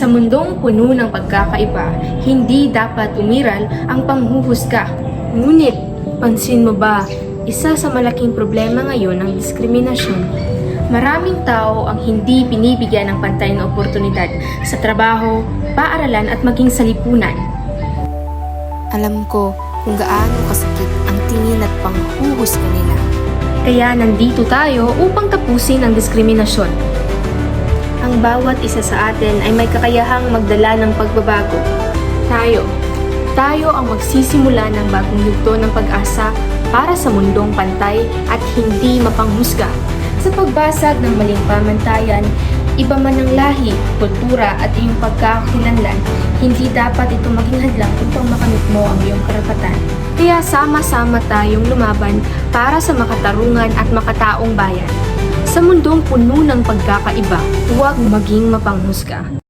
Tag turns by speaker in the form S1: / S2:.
S1: Sa mundong puno ng pagkakaiba, hindi dapat umiral ang panghuhusga. Ngunit, pansin mo ba, isa sa malaking problema ngayon ang diskriminasyon. Maraming tao ang hindi binibigyan ng pantay na oportunidad sa trabaho, paaralan at maging sa lipunan.
S2: Alam ko kung gaano kasakit ang tingin at panghuhusga nila.
S1: Kaya nandito tayo upang tapusin ang diskriminasyon. Ang bawat isa sa atin ay may kakayahang magdala ng pagbabago. Tayo, tayo ang magsisimula ng bagong yugto ng pag-asa para sa mundong pantay at hindi mapanghusga. Sa pagbasag ng maling pamantayan, iba man ang lahi, kultura at iyong pagkakakilanlan, hindi dapat ito maging hadlang upang makamit mo ang iyong karapatan. Kaya sama-sama tayong lumaban para sa makatarungan at makataong bayan. Sa mundong puno ng pagkakaiba, huwag maging mapanghusga.